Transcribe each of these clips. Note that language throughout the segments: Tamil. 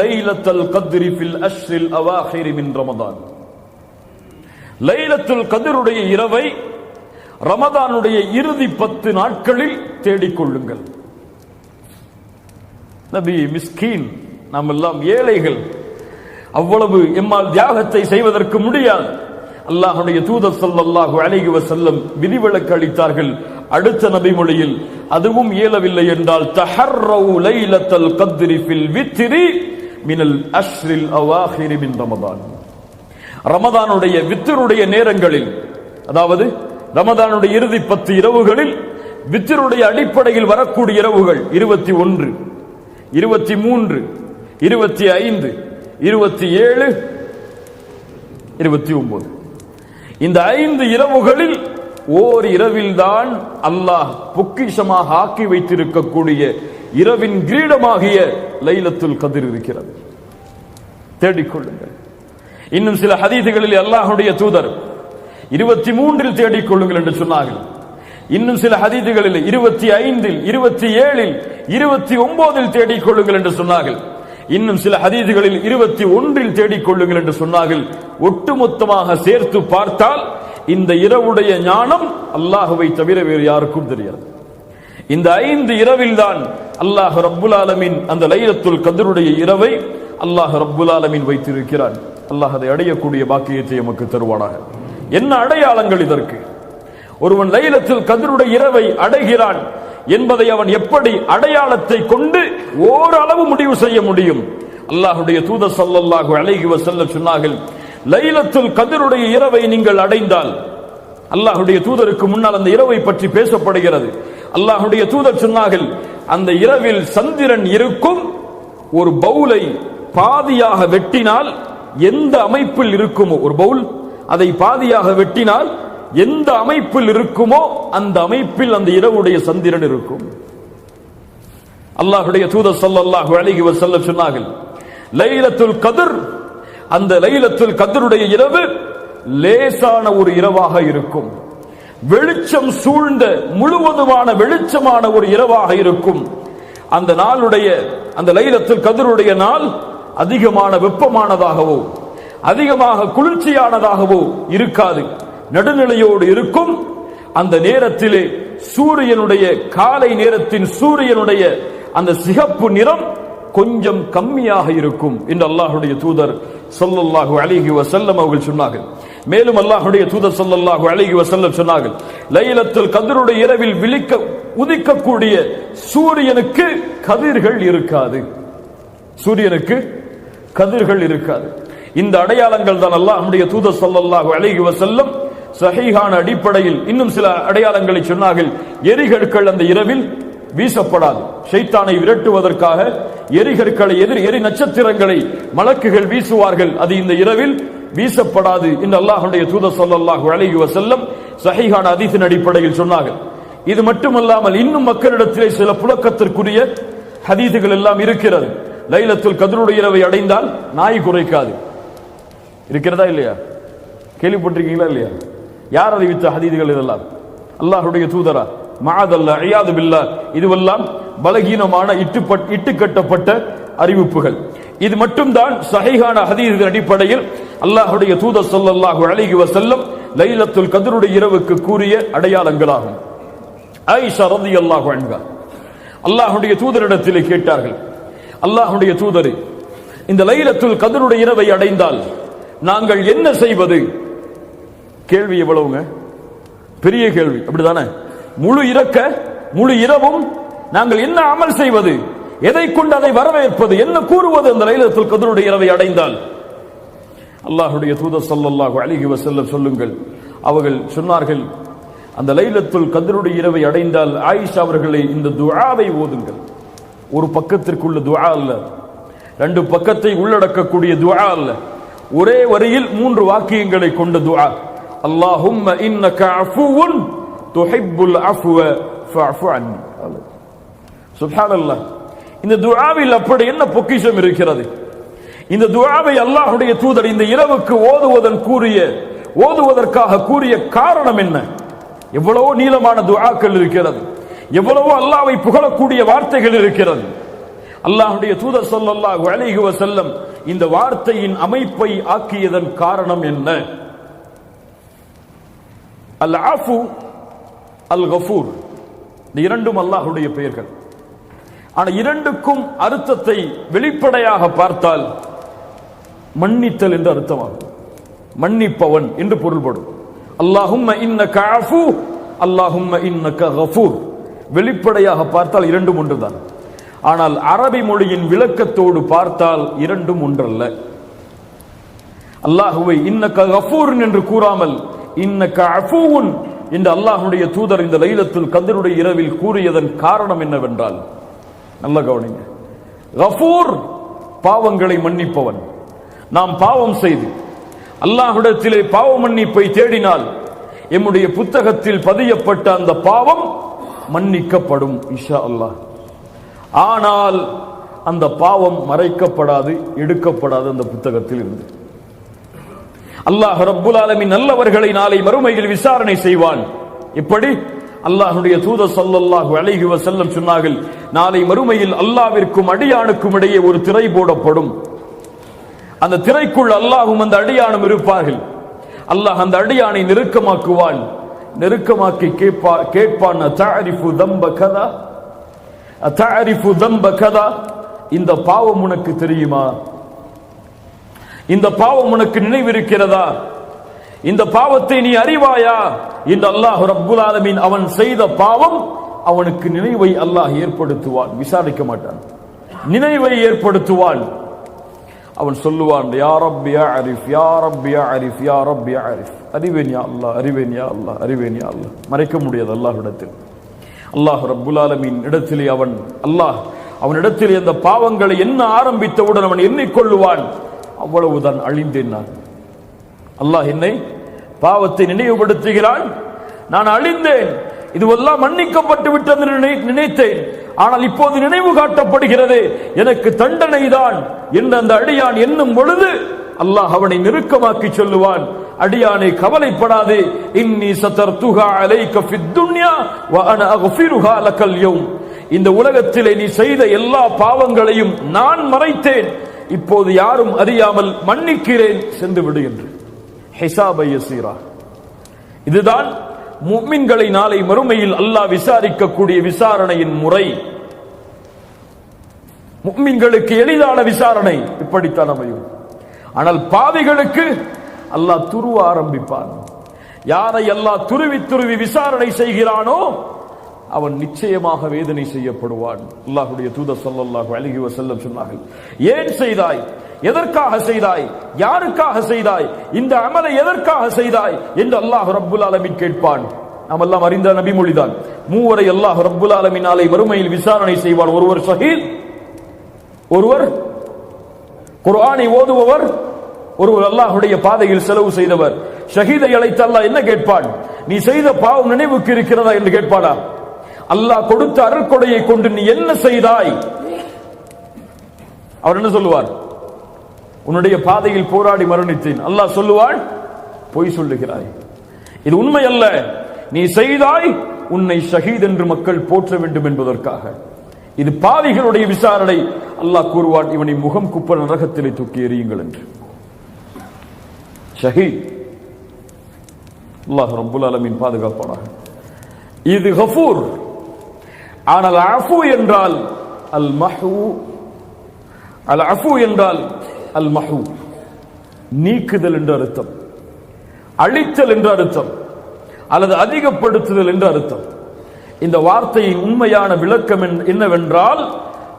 லைலத்தல் கத்ரி ஃபில் அஷ்ரில் அவாஹிரி மின் ரமதான் லைலத்துல் கதிருடைய இரவை ரமதானுடைய இறுதி பத்து நாட்களில் தேடிக்கொள்ளுங்கள். நபி மிஸ்கீன் நாம் எல்லாம் ஏழைகள். அவ்வளவு எம்மால் தியாகத்தை செய்வதற்கு முடியாது. அல்லாஹுடைய தூதர் சல்லாஹு அலைஹி வஸல்லம் விதிவிலக்கு அளித்தார்கள். அடுத்த நபி மொழியில் அதுவும் இயலவில்லை என்றால் தஹர்ரவு லைலத்தல் கத்ரி ஃபில் வித்திரி மினல் அஷ்ரில் அவாஹிரி மின் ரமதான். ரமதானுடைய வித்தருடைய நேரங்களில் அதாவது ரமதானுடைய இறுதி பத்து இரவுகளில் வித்தருடைய அடிப்படையில் வரக்கூடிய இரவுகள் இருபத்தி ஒன்று இருபத்தி மூன்று இருபத்தி ஐந்து இருபத்தி ஏழு இருபத்தி ஒன்பது இந்த ஐந்து இரவுகளில் ஓர் இரவில்தான் அல்லாஹ் பொக்கிஷமாக ஆக்கி வைத்திருக்கக்கூடிய இரவின் கிரீடமாகிய லைலத்துல் கதிர் இருக்கிறது. தேடிக்கொள்ளுங்கள். இன்னும் சில ஹதீதுகளில் அல்லாஹுடைய தூதர் இருபத்தி மூன்றில் தேடிக்கொள்ளுங்கள் என்று சொன்னார்கள். இன்னும் சில ஹதீதுகளில் இருபத்தி ஐந்தில் இருபத்தி ஏழில் இருபத்தி ஒன்பதில் தேடிக்கொள்ளுங்கள் என்று சொன்னார்கள். இன்னும் சில ஹதீதுகளில் இருபத்தி ஒன்றில் தேடிக்கொள்ளுங்கள் என்று சொன்னார்கள். ஒட்டுமொத்தமாக சேர்த்து பார்த்தால் இந்த இரவுடைய ஞானம் அல்லாஹுவை தவிர வேறு யாருக்கும் தெரியாது. இந்த ஐந்து இரவில் தான் அல்லாஹ் ரப்புல் ஆலமின் அந்த லைலத்துல் கதருடைய இரவை அல்லாஹ் ரப்புல் ஆலமின் வைத்திருக்கிறான். அல்லாஹ் அதை அடையக்கூடிய பாக்கியத்தை நமக்கு தருவானாக. என்ன அடையாளங்கள் இதற்கு? ஒருவன் லைலத்தில் கதிருடைய இரவை அடைகிறான் என்பதை அவன் எப்படி அடையாளத்தை கொண்டு ஓரளவு முடிவு செய்ய முடியும்? அல்லாஹுடைய தூத சல்லல்லாஹு அலைஹி வஸல்லம் சொன்னார்கள் லைலத்துல் கதிருடைய இரவை நீங்கள் அடைந்தால் அல்லாஹுடைய தூதருக்கு முன்னால் அந்த இரவை பற்றி பேசப்படுகிறது. அல்லாஹுடைய தூதர் சொன்னார்கள் அந்த இரவில் சந்திரன் இருக்கும் ஒரு பவுலை பாதியாக வெட்டினால் எந்த அமைப்பில் இருக்குமோ ஒரு பவுல் அதை பாதியாக வெட்டினால் எந்த அமைப்பில் இருக்குமோ அந்த அமைப்பில் அந்த இரவுடைய சந்திரன் இருக்கும். அல்லாஹுடைய தூதர் ஸல்லல்லாஹு அழகி செல்ல சொன்னார்கள் லைலத்துல் கதிர் அந்த லைலத்துல் கதிருடைய இரவு லேசான ஒரு இரவாக இருக்கும். வெளிச்சம் சூழ்ந்த முழுவதுமான வெளிச்சமான ஒரு இரவாக இருக்கும். அந்த நாளுடைய அந்த லைலத்தில் கதிருடைய நாள் அதிகமான வெப்பமானதாகவோ அதிகமாக குளிர்ச்சியானதாகவோ இருக்காது. நடுநிலையோடு இருக்கும். அந்த நேரத்திலே சூரியனுடைய காலை நேரத்தின் சூரியனுடைய அந்த சிகப்பு நிறம் கொஞ்சம் கம்மியாக இருக்கும். என்று அல்லாஹுடைய தூதர் சொல்லல்லாஹு அலைஹி வசல்லம் அவர்கள் சொன்னார்கள். மேலும் அல்லாஹுடைய தூதர் சொல்லல்லாஹு அழகி வசல்லம் சொன்னார்கள் லைலத்தில் கதிருடைய இரவில் விழிக்க உதிக்கக்கூடிய சூரியனுக்கு கதிர்கள் இருக்காது. சூரியனுக்கு கதிர்கள் இருக்காது. இந்த அடையாளங்கள் தான் அல்லாஹ்வுடைய தூதர் ஸல்லல்லாஹு அலைஹி வஸல்லம் சஹீஹான அடிப்படையில் இன்னும் சில அடையாளங்களை சொன்னார்கள். எரிகற்கள் அந்த இரவில் வீசப்படாது. ஷைத்தானை விரட்டுவதற்காக எரிகற்களை எதிர் எரி நட்சத்திரங்களை மலக்குகள் வீசுவார்கள். அது இந்த இரவில் வீசப்படாது என்று அல்லாஹுடைய தூத சொல்லல்லாஹு அழகி வசல்லம் சஹிஹான அதிசின் அடிப்படையில் சொன்னார்கள். இது மட்டுமல்லாமல் இன்னும் மக்களிடத்திலே சில புழக்கத்திற்குரிய ஹதீதுகள் எல்லாம் இருக்கிறது. லைலத்தில் கதிருடைய இரவை அடைந்தால் நாய் குறைக்காது. இருக்கிறதா இல்லையா? கேள்விப்பட்டிருக்கீங்களா இல்லையா? யார் அறிவித்த ஹதீதுகள் இதெல்லாம்? அல்லாஹுடைய தூதரா. மாதல்ல ஐயாது பில்லா. இதுவெல்லாம் பலகீனமான இட்டுப்பட் இட்டுக்கட்டப்பட்ட அறிவிப்புகள். இது மட்டும்தான் சகைகான ஹதீதுகள் அடிப்படையில் அல்லாஹுடைய தூதர் சொல்லல்லாஹு அழகி வசல்லம் லைலத்துல் கதிருடைய இரவுக்கு கூறிய அடையாளங்களாகும். ஆயிஷா ரலியல்லாஹு அன்ஹா. அல்லாஹுடைய தூதரிடத்திலே கேட்டார்கள் அல்லாஹுடைய தூதர் இந்த லைலத்துல் கதிருடைய இரவை அடைந்தால் நாங்கள் என்ன செய்வது? கேள்வி எவ்வளவுங்க? பெரிய கேள்வி அப்படிதானே முழு இறக்க முழு இரவும் நாங்கள் என்ன அமல் செய்வது? எதை கொண்டு அதை வரவேற்பது? என்ன கூறுவது அந்த லைலத்துல் கதருடைய இரவை அடைந்தால்? அல்லாஹுடைய தூதர் சொல்லல்லாஹு அழகி வசல்ல சொல்லுங்கள். அவர்கள் சொன்னார்கள் அந்த லைலத்துல் கதிருடைய இரவை அடைந்தால் ஆயிஷா அவர்களை இந்த துஆவை ஓதுங்கள். ஒரு பக்கத்திற்குள்ள துஆ அல்ல ரெண்டு பக்கத்தை உள்ளடக்கக்கூடிய துஆ அல்ல. ஒரே வரியில் மூன்று வாக்கியங்களை கொண்ட துஆ அல்லாஹும்ம இன்னக அஃபுவுன் துஹிப்புல் அஃப்வ ஃபஅஃபு அன்னி. சுப்ஹானல்லாஹ் இந்த துஆவில் அப்படி என்ன பொக்கிஷம் இருக்கிறது? இந்த துவாவை அல்லாஹுடைய தூதர் இந்த இரவுக்கு ஓதுவதன் கூறிய ஓதுவதற்காக கூறிய காரணம் என்ன? எவ்வளவோ நீளமான துவாக்கள் இருக்கிறது. எவ்வளவோ அல்லாவை புகழக்கூடிய வார்த்தைகள் இருக்கிறது. அல்லாஹுடைய தூதர் சொல்லல்லாஹ் அலைஹி செல்லம் இந்த வார்த்தையின் அமைப்பை ஆக்கியதன் காரணம் என்ன? அல் ஆஃபு அல் கஃபூர் இந்த இரண்டும் அல்லாஹுடைய பெயர்கள். ஆனால் இரண்டுக்கும் அர்த்தத்தை வெளிப்படையாக பார்த்தால் மன்னித்தல் என்று அர்த்தமாகும் மன்னிப்பவன் என்று பொருள்படும். அல்லாஹும் அல்லாஹும் வெளிப்படையாக பார்த்தால் இரண்டும் ஒன்றுதான். ஆனால் அரபி மொழியின் விளக்கத்தோடு பார்த்தால் இரண்டும் ஒன்றல்ல. அல்லாஹுவை இன்னக்க கஃபூரன் என்று கூறாமல் இன்னக்க அஃபூன் என்று அல்லாஹ்வுடைய தூதர் இந்த லைலத்துல் கதிருடைய இரவில் கூறியதன் காரணம் என்னவென்றால் நல்ல கவனிங்க. கஃபூர் பாவங்களை மன்னிப்பவன். நாம் பாவம் செய்து அல்லாஹுடத்திலே பாவ மன்னிப்பை தேடினால் எம்முடைய புத்தகத்தில் பதியப்பட்ட அந்த பாவம் மன்னிக்கப்படும் இஷா அல்லாஹ். ஆனால் அந்த பாவம் மறைக்கப்படாது எடுக்கப்படாது அந்த புத்தகத்தில் இருந்து. அல்லாஹ் ரப்புல் ஆலமின் நல்லவர்களை நாளை மறுமையில் விசாரணை செய்வான். எப்படி? அல்லாஹுடைய தூத ஸல்லல்லாஹு அலைஹி வஸல்லம் சொன்னார்கள் நாளை மறுமையில் அல்லாவிற்கும் அடியானுக்கும் இடையே ஒரு திரை போடப்படும். அந்த திரைக்குள் அல்லாஹும் அந்த அடியானும் இருப்பார்கள். அல்லாஹ் அந்த அடியானை நெருக்கமாக்குவான். நெருக்கமாக்கி கேட்பா கேட்பான் அத்தஅரிஃபு தம்ப கதா? அத்தஅரிஃபு தம்ப கதா? இந்த பாவம் உனக்கு தெரியுமா? இந்த பாவம் உனக்கு நினைவிருக்கிறதா? இந்த பாவத்தை நீ அறிவாயா? இந்த அல்லாஹ் ரப்புல் ஆலமீன் அவன் செய்த பாவம் அவனுக்கு நினைவை அல்லாஹ் ஏற்படுத்துவான். விசாரிக்க மாட்டான். நினைவை ஏற்படுத்துவான். அவன் சொல்லுவான் யா ரப் யா அரிஃப் யா ரப் யா அரிஃப் யா யா அரிஃப். அறிவேன் யா அல்லாஹ் அறிவேன் யா அல்லாஹ் அறிவேன் யா அல்லாஹ். மறைக்க முடியாது அல்லாஹ்விடத்தில். அல்லாஹ் ரப்புல் ஆலமீன் இடத்திலே அவன் அல்லாஹ் அவனிடத்தில் அந்த பாவங்களை என்ன ஆரம்பித்தவுடன் அவன் எண்ணிக்கொள்ளுவான். அவ்வளவுதான் அழிந்தேன் நான். அல்லாஹ் என்னை பாவத்தை நினைவுபடுத்துகிறான். நான் அழிந்தேன். இதுவெல்லாம் மன்னிக்கப்பட்டு விட்டது நினை- நினைத்தேன். ஆனால் இப்போது நினைவு காட்டப்படுகிறது. எனக்கு தண்டனை தான் என்று அந்த அடியான் என்னும் பொழுது அல்லாஹ் அவனை நெருக்கமாக்கி சொல்லுவான். அடியானை கவலைப்படாதே. இன்னி சதர்துஹா துகா அலை கஃபித்துன்யா வ அன அக்ஃபிருஹா லக்கல் யௌம். இந்த உலகத்திலே நீ செய்த எல்லா பாவங்களையும் நான் மறைத்தேன். இப்போது யாரும் அறியாமல் மன்னிக்கிறேன் சென்று விடு என்று. ஹிசாபை யசீரா. இதுதான் முஃமின்களை நாளை மறுமையில் அல்லாஹ் விசாரிக்கக்கூடிய விசாரணையின் முறை. முஃமின்களுக்கு எளிதான விசாரணை. இப்படித்தான் அமையும். ஆனால் பாவிகளுக்கு அல்லாஹ் துருவ ஆரம்பிப்பான். யாரை அல்லாஹ் துருவி துருவி விசாரணை செய்கிறானோ அவன் நிச்சயமாக வேதனை செய்யப்படுவான். அல்லாஹுடைய தூத ஸல்லல்லாஹு அழகி வசல்லம் சொன்னார்கள் ஏன் செய்தாய்? எதற்காக செய்தாய்? யாருக்காக செய்தாய்? இந்த அமலை எதற்காக செய்தாய்? என்று அல்லாஹ் ரப்புல் ஆலமீன் கேட்பான். நாம் எல்லாம் அறிந்த நபிமொழிதான். மூவரை அல்லாஹ் ரப்புல் அலமினாலே வறுமையில் விசாரணை செய்வான். ஒருவர் ஷஹீத் ஒருவர் குர்ஆனை ஓதுபவர் ஒருவர் அல்லாஹுடைய பாதையில் செலவு செய்தவர். ஷஹீதை அழைத்து அல்லாஹ் என்ன கேட்பான்? நீ செய்த பாவம் நினைவுக்கு இருக்கிறதா என்று கேட்பானா? அல்லாஹ் கொடுத்த அருட்கொடையை கொண்டு நீ என்ன செய்தாய்? அவர் என்ன சொல்லுவார்? உன்னுடைய பாதையில் போராடி மரணித்தேன். அல்லாஹ் சொல்லுவான் பொய் சொல்லுகிறாய். இது உண்மை அல்ல நீ செய்தாய் உன்னை ஷஹீத் என்று மக்கள் போற்ற வேண்டும் என்பதற்காக. இது பாவிகளுடைய விசாரணை. அல்லாஹ் கூறுவான் இவனை முகம் குப்ப நரகத்திலே தூக்கி எறியுங்கள் என்று. ஷஹீத் அல்லாஹ் ரப்புல் ஆலமீன் பாதுகாப்பானாக. இது ஹஃபூர் ஆனால் அஃபு என்றால் அல் மஹூ. அல் அஃபு என்றால் அல் மஹூ. நீக்குதல் என்று அர்த்தம். அழித்தல் என்று அர்த்தம். அல்லது அதிகப்படுத்துதல் என்று அர்த்தம். இந்த வார்த்தையின் உண்மையான விளக்கம் என்னவென்றால்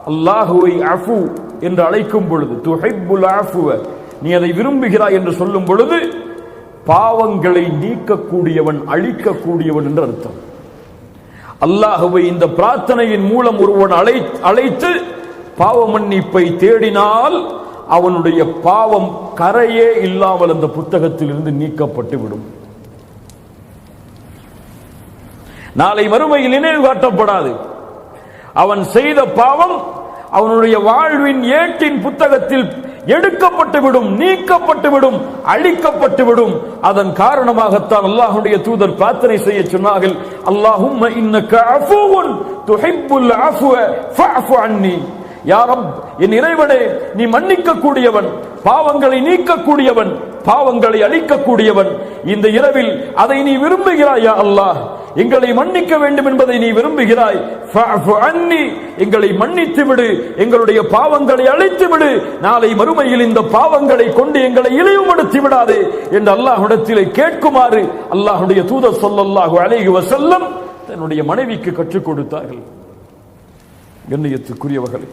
அல்லாஹுவை அஃபு என்று அழைக்கும் பொழுது துஹைபுல் அஃபுவ நீ அதை விரும்புகிறாய் என்று சொல்லும் பொழுது பாவங்களை நீக்கக்கூடியவன் அழிக்கக்கூடியவன் என்று அர்த்தம். அல்லாஹுவை இந்த பிரார்த்தனையின் மூலம் ஒருவன் அழை அழைத்து பாவ மன்னிப்பை தேடினால் அவனுடைய பாவம் கரையே இல்லாமல் அந்த புத்தகத்தில் இருந்து நீக்கப்பட்டு விடும் நாளை மறுமையில் நினைவு காட்டப்படாது. அவன் செய்த பாவம் அவனுடைய வாழ்வின் ஏட்டின் புத்தகத்தில் எடுக்கப்பட்டு விடும் நீக்கப்பட்டு விடும் அழிக்கப்பட்டு விடும் அதன் காரணமாகத்தான் அல்லாஹுடைய தூதர் பிரார்த்தனை செய்ய சொன்னார்கள் அல்லாஹும் அன்னி. யாரம் என் இறைவனே நீ மன்னிக்க கூடியவன் பாவங்களை நீக்கக்கூடியவன் பாவங்களை அழிக்கக்கூடியவன். இந்த இரவில் அதை நீ விரும்புகிறாயா அல்லாஹ். எங்களை மன்னிக்க வேண்டும் என்பதை நீ விரும்புகிறாய். எங்களை மன்னித்து விடு. எங்களுடைய பாவங்களை அழைத்து விடு. நாளை மறுமையில் இந்த பாவங்களை கொண்டு எங்களை இழிவுபடுத்தி விடாதே என்று அல்லாஹுடத்திலே கேட்குமாறு அல்லாஹுடைய தூதர் ஸல்லல்லாஹு அலைஹி செல்லம் தன்னுடைய மனைவிக்கு கற்றுக் கொடுத்தார்கள். கண்ணியத்துக்குரியவர்கள்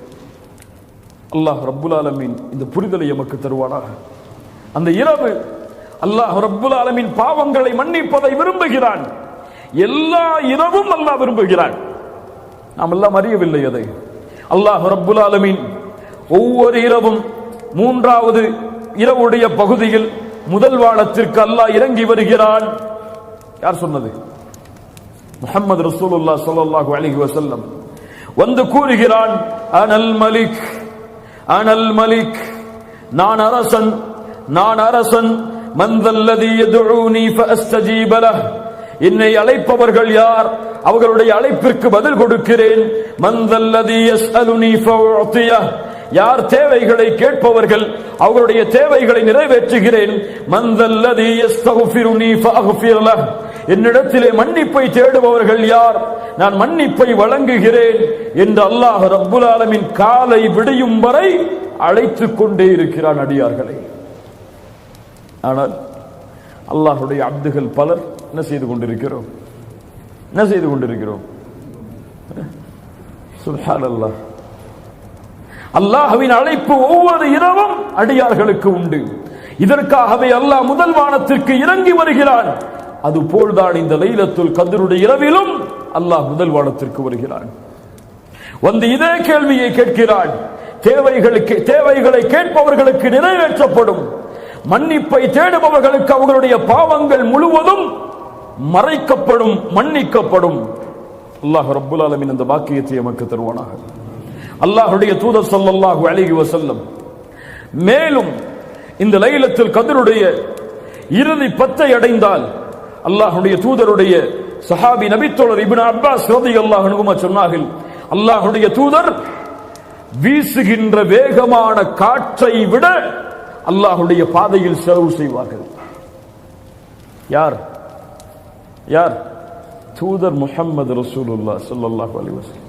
அல்லாஹ் ரப்புல் ஆலமின் இந்த புரிதலை எமக்கு தருவானாக. அந்த இரவு அல்லாஹ் ரப்புல் ஆலமின் பாவங்களை மன்னிப்பதை விரும்புகிறான். எல்லா இரவும் அல்லாஹ் விரும்புகிறான். நாம் எல்லாம் அறியவில்லை அதை. அல்லாஹ் ரப்புல் ஆலமின் ஒவ்வொரு இரவும் மூன்றாவது இரவுடைய பகுதியில் முதல் வாழத்திற்கு அல்லாஹ் இறங்கி வருகிறான். யார் சொன்னது? முகமது ரசூலுல்லா ஸல்லல்லாஹு அலிஹி வசல்லம் வந்து கூறுகிறான் அனல் மலிக் அனல் மலிக் நான் அரசன் நான் அரசன். மந்தல்லதி யதுஊனி ஃபஅஸ்தஜீப என்னை அழைப்பவர்கள் யார்? அவர்களுடைய அழைப்பிற்கு பதில் கொடுக்கிறேன். மந்தல்லதி யஸ்அலுனி ஃபஉத்தியஹ் யார் தேவைகளை கேட்பவர்கள் அவர்களுடைய தேவைகளை நிறைவேற்றுகிறேன். மந்தல்லதி யஸ்தக்ஃபிருனி ஃபஅக்ஃபிர் லஹ். என்னிடத்திலே மன்னிப்பை தேடுபவர்கள் யார்? நான் மன்னிப்பை வழங்குகிறேன் என்று அல்லாஹ் ரப்புல் ஆலமின் காலை விடியும் வரை அழைத்துக் கொண்டே இருக்கிறான் அடியார்களை. ஆனால் அல்லாஹுடைய அப்துகள் பலர் என்ன செய்து கொண்டிருக்கிறோம்? என்ன செய்து கொண்டிருக்கிறோம்? சுல்ஹான் அல்லாஹ் அல்லாஹ்வின் அழைப்பு ஒவ்வொரு இரவும் அடியார்களுக்கு உண்டு. இதற்காகவே அல்லாஹ் முதல் வானத்திற்கு இறங்கி வருகிறான். அது போல்தான் இந்த லைலத்துல் கதிருடைய இரவிலும் அல்லாஹ் முதல் வானத்திற்கு வருகிறான். வந்து இதே கேள்வியை கேட்கிறான். தேவைகளுக்கு தேவைகளை கேட்பவர்களுக்கு நிறைவேற்றப்படும். மன்னிப்பை தேடுபவர்களுக்கு அவர்களுடைய பாவங்கள் முழுவதும் மறைக்கப்படும் மன்னிக்கப்படும். அல்லாஹ் ரப்புல் ஆலமின் அந்த பாக்கியத்தை நமக்கு தருவானாக. அல்லாஹுடைய தூதர் சொல்லல்லாஹு அழகி வசல்லம் மேலும் இந்த லைலத்தில் கதருடைய இறுதி பத்தை அடைந்தால் அல்லாஹுடைய தூதருடைய சஹாபி நபித்தோழர் இபின் அப்பாஸ் ரதி அல்லாஹ் சொன்னார்கள் அல்லாஹுடைய தூதர் வீசுகின்ற வேகமான காற்றை விட அல்லாஹுடைய பாதையில் செலவு செய்வார்கள். யார்? யார்? தூதர் முஹம்மது ரசூலுல்லா ஸல்லல்லாஹு அலைஹி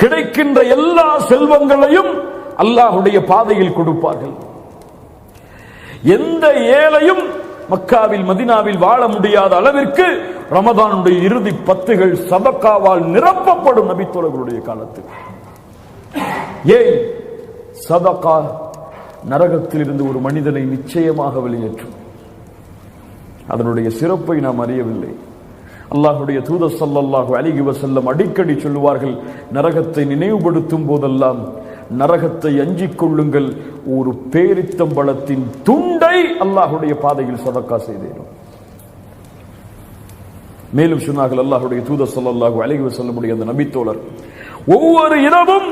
கிடைக்கின்ற எல்லா செல்வங்களையும் அல்லாஹுடைய பாதையில் கொடுப்பார்கள். எந்த ஏழையும் மக்காவில் மதினாவில் வாழ முடியாத அளவிற்கு ரமதானுடைய இறுதி பத்துகள் சதக்காவால் நிரப்பப்படும் நபித்தோழர்களுடைய காலத்தில். ஏன் சதக்கா நரகத்திலிருந்து ஒரு மனிதனை நிச்சயமாக வெளியேற்றும். அதனுடைய சிறப்பை நாம் அறியவில்லை. அல்லாஹுடைய தூத ஸல்லல்லாஹு அலைஹி வசல்லம் அடிக்கடி சொல்லுவார்கள் நரகத்தை நினைவுபடுத்தும் போதெல்லாம் நரகத்தை அஞ்சிக் கொள்ளுங்கள். ஒரு பேரித்தம்பளத்தின் துண்டை அல்லாஹுடைய பாதையில் சதக்கா செய்தேனும். மேலும் சொன்னார்கள் அல்லாஹுடைய தூத சல்லாஹு அலைஹி வசல்லமுடைய அந்த நபித்தோழர் ஒவ்வொரு இரவும்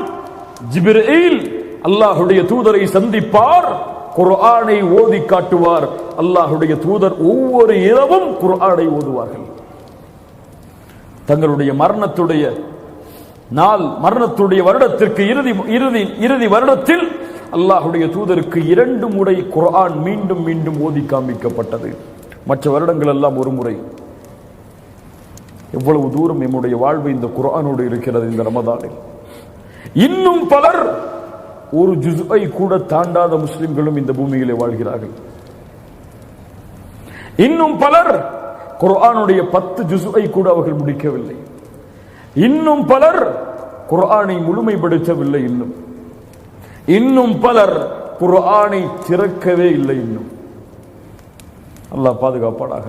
ஜிப்ரீல் அல்லாஹுடைய தூதரை சந்திப்பார் குர்ஆனை ஓதி காட்டுவார். அல்லாஹுடைய தூதர் ஒவ்வொரு இரவும் குர்ஆனை ஓதுவார்கள். தங்களுடைய மரணத்துடைய நாள் மரணத்துடைய வருடத்திற்கு இறுதி இறுதி இறுதி வருடத்தில் அல்லாஹுடைய தூதருக்கு இரண்டு முறை குர்ஆன் மீண்டும் மீண்டும் ஓதி காமிக்கப்பட்டது மற்ற வருடங்கள் எல்லாம் ஒரு முறை. எவ்வளவு தூரம் நம்முடைய வாழ்வு இந்த குர்ஆனோடு இருக்கிறது இந்த ரமதானில். இன்னும் பலர் ஒரு ஜுஸ்ஐ கூட தாண்டாத முஸ்லிம்களும் இந்த பூமியிலே வாழ்கிறார்கள். இன்னும் பலர் குர்ஆனுடைய பத்து ஜுசுவை கூட அவர்கள் முடிக்கவில்லை. இன்னும் பலர் குர்ஆனை முழுமைப்படுத்தவில்லை இன்னும். இன்னும் பலர் குர்ஆனை திறக்கவே இல்லை இன்னும். அல்லாஹ் பாதுகாப்பாடாக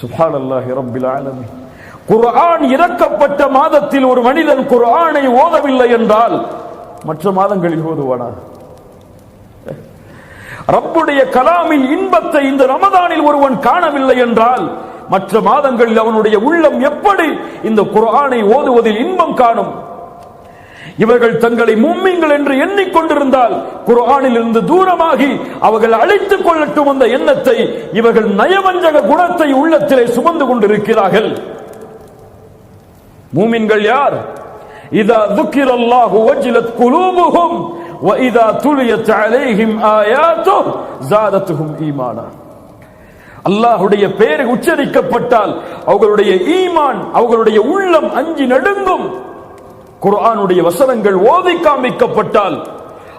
சுபான் அல்லாஹி ரப்பில் ஆலமி குர்ஆன் இறக்கப்பட்ட மாதத்தில் ஒரு மனிதன் குர்ஆனை ஓதவில்லை என்றால் மற்ற மாதங்களில் ஓதுவானா ரப்புடைய கலாமின் இன்பத்தை இந்த ரமதானில் ஒருவன் காணவில்லை என்றால் மற்ற மாதங்களில் அவனுடைய உள்ளம் எப்படி இந்த குரானை ஓதுவதில் இன்பம் காணும்? இவர்கள் தங்களை மும்மிங்கள் என்று எண்ணிக்கொண்டிருந்தால் குரானில் இருந்து தூரமாகி அவர்கள் அழித்துக் கொள்ளட்டும் அந்த எண்ணத்தை இவர்கள் நயவஞ்சக குணத்தை உள்ளத்திலே சுமந்து கொண்டிருக்கிறார்கள். மூமின்கள் யார்? இதா ذكر الله وجلت قلوبهم واذا تليت عليهم آياته زادتهم ஈமானா அல்லாஹுடைய பெயர் உச்சரிக்கப்பட்டால் அவர்களுடைய ஈமான் அவர்களுடைய உள்ளம் அஞ்சி நடுங்கும் குர்ஆனுடைய வசனங்கள் ஓதி காமிக்கப்பட்டால்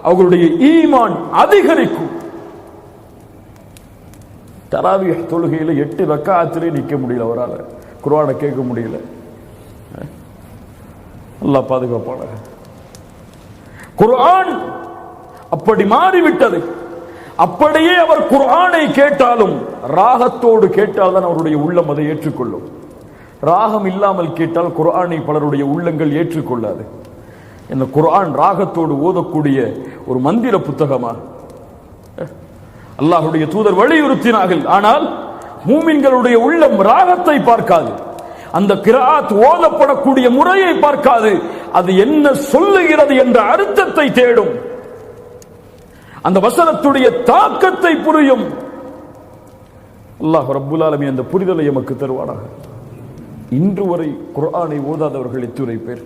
அவர்களுடைய ஈமான் அதிகரிக்கும் தராவிய தொழுகையில எட்டு ரக்காத்திலே நிக்க முடியல அவரால் குர்ஆனை கேட்க முடியல நல்லா பாதுகாப்பான குர்ஆன் அப்படி மாறிவிட்டது. அப்படியே அவர் குர்ஆனை கேட்டாலும் ராகத்தோடு கேட்டால்தான் அவருடைய உள்ளம் அதை ஏற்றுக்கொள்ளும். ராகம் இல்லாமல் கேட்டால் குர்ஆனை பலருடைய உள்ளங்கள் ஏற்றுக்கொள்ளாது. இந்த குர்ஆன் ராகத்தோடு ஓதக்கூடிய ஒரு மந்திர புத்தகமா? அல்லாஹுடைய தூதர் வலியுறுத்தினார்கள். ஆனால் மூமின்களுடைய உள்ளம் ராகத்தை பார்க்காது. அந்த கிராத் ஓதப்படக்கூடிய முறையை பார்க்காது. அது என்ன சொல்லுகிறது என்ற அர்த்தத்தை தேடும். அந்த வசனத்துடைய தாக்கத்தை புரியும். அல்லாஹ் ரப்புல் ஆலமி அந்த புரிதலை எமக்கு தருவானாக. இன்று வரை குர்ஆனை ஓதாதவர்கள் எத்துரை பேர்?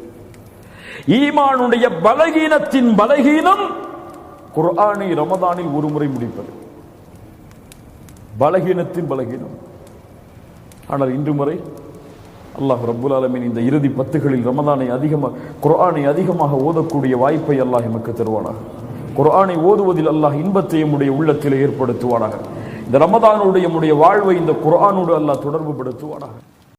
ஈமானுடைய பலகீனத்தின் பலகீனம் குர்ஆனை ரமதானில் ஒரு முறை முடிப்பது. பலகீனத்தின் பலகீனம். ஆனால் இன்று முறை அல்லாஹ் ரபுல் ஆலமின் இந்த இறுதி பத்துகளில் ரமதானை அதிகமாக குரானை அதிகமாக ஓதக்கூடிய வாய்ப்பை அல்லாஹ் எமக்கு தருவானாக. குர்ஆனை ஓதுவதில் அல்லாஹ் இன்பத்தை நம்முடைய உள்ளத்தில் ஏற்படுத்துவானாக. இந்த ரமதானுடைய நம்முடைய வாழ்வை இந்த குரானோடு அல்லாஹ் தொடர்பு படுத்துவானாக